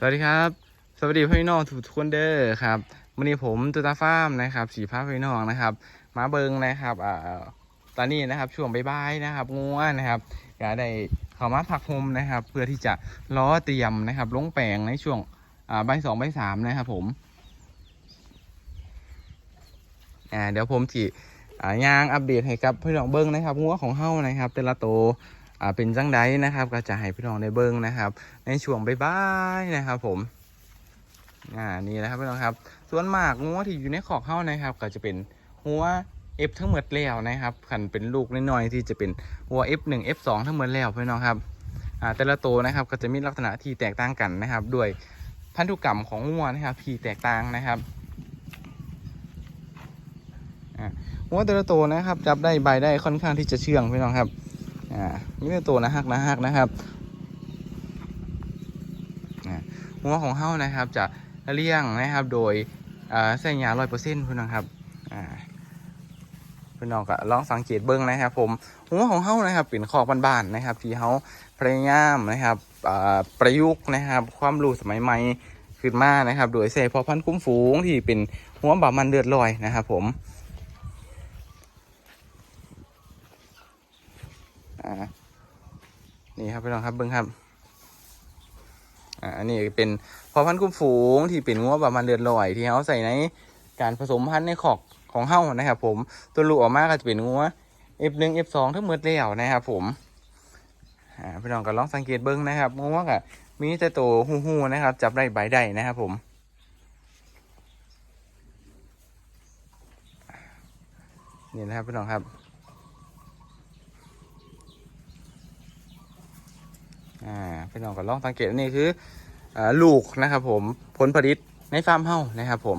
สวัสดีครับ สวัสดีพี่น้องทุกคนเด้อครับวันนี้ผมตุตาฟาร์มนะครับ สีผ้าพี่น้องนะครับ มาเบิงนะครับอ่าตอนนี้นะครับช่วงบ่ายๆนะครับงัวนะครับอยากได้เข้ามาพักพมนะครับ เพื่อที่จะล้อเตรียมนะครับลงแปลงในช่วงอ่าบ่ายสองบ่ายสามนะครับผมอ่าเดี๋ยวผมจีอ่ายางอัปเดตให้กับพี่น้องเบิ้งนะครับงัวของเฮ้านะครับ แต่ละโต อ่าเป็นจังไดนะครับ ก็จะให้พี่น้องได้เบิ้งนะครับ ในช่วงบ่ายๆนะครับ ผมอ่านี่นะครับพี่น้องครับ ส่วนมากงัวที่อยู่ในขอกเข้านะครับ ก็จะเป็นหัว F ทั้งหมดแล้วนะครับขันเป็นลูกน้อยๆที่จะเป็นหัว F1 F2 ทั้งหมดแล้วพี่น้องครับอ่าแต่ละตัวนะครับก็จะมีลักษณะที่แตกต่างกันนะครับ ด้วยพันธุกรรมของงัวนะครับที่แตกต่างนะครับอ่าหัวแต่ละตัวนะครับ จับได้ใบได้ค่อนข้างที่จะเชื่องพี่น้องครับ อ่านี่เป็นตัวนะฮักนะฮักนะครับหัวของเฮ้านะครับจะเลี้ยงนะครับโดยอ่าใส่ยาร้อยเปอร์เซ็นต์พี่น้องครับอ่าพี่น้องก็ลองสังเกตเบิ้องนะครับ ผมหัวของเฮ้านะครับเป็นคอกบ้านๆนะครับ ที่เฮ้าพยายามนะครับประยุกต์นะครับ ความรู้สมัยใหม่ขึ้นมานะครับ โดยใส่พอพันคุ้มฝูงที่เป็นหัวบามันเดือดลอยนะครับ ผม อ่านี่ครับพี่น้องครับเบิ้งครับอ่าอันนี้เป็นพอพันธุ์คุ้มฝูงที่เป็นงัวประมาณเลือดลอยที่เขาใส่ในการผสมพันธุ์ในขอกของเฮ้านะครับผมตัวลูกออกมาก็จะเป็นงัว F1 F2 ทั้งหมดแล้วนะครับผมอ่าพี่น้องก็ลองสังเกตเบิ้งนะครับงัวก็มีแต่ตัวหูๆนะครับ จับได้ใบได้นะครับผมนี่นะครับพี่น้องครับ อ่า พี่น้องก็ลองสังเกตอันนี้คืออลูกนะครับผมผลผลิตในฟาร์มเฮ้านะครับผม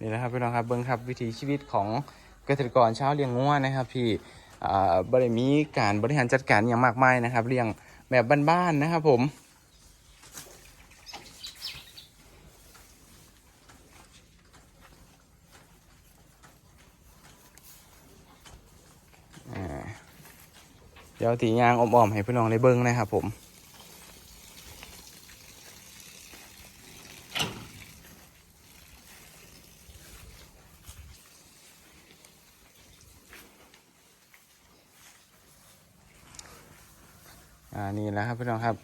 นี่นะครับพี่น้องครับเบิ้งครับวิถีชีวิตของเกษตรกรชาวเลี้ยงงัวนะครับที่บริมีการบริหารจัดการอย่างมากมายนะครับเลี้ยง แบบบ้านๆนะครับผม เดี๋ยวตียางอ้อมๆให้พี่น้องได้เบิ้งนะครับผม อ่านี่แหละครับพี่น้องครับ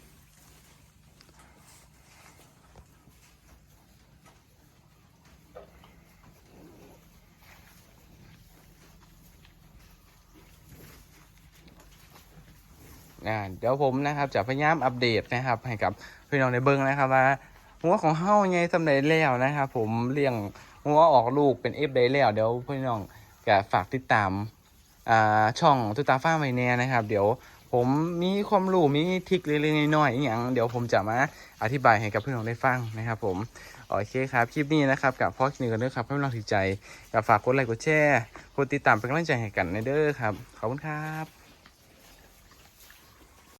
อ่าเดี๋ยวผมนะครับจะพยายามอัปเดตนะครับ ให้กับพี่น้องในเบิ้งนะครับว่าหัวของเฮ้าไงสำเร็จแล้วนะครับ ผมเลี้ยงหัวออกลูกเป็นเอฟได้แล้ว เดี๋ยวพี่น้องก็ฝากติดตามอ่าช่องตุตาฟ้าไวเนียนะครับ เดี๋ยว ผมมีความรู้มีทิกเล็กๆน้อยๆอย่างเดี๋ยวผมจะมาอธิบายให้กับพี่น้องได้ฟังนะครับ ผมโอเคครับคลิปนี้นะครับกับพ่อคลินิกกันด้อครับให้พี่น้องถือใจกับฝากกดไลค์กดแชร์กดติดตามเป็นกำลังใจให้กันในเด้อครับขอบคุณครับ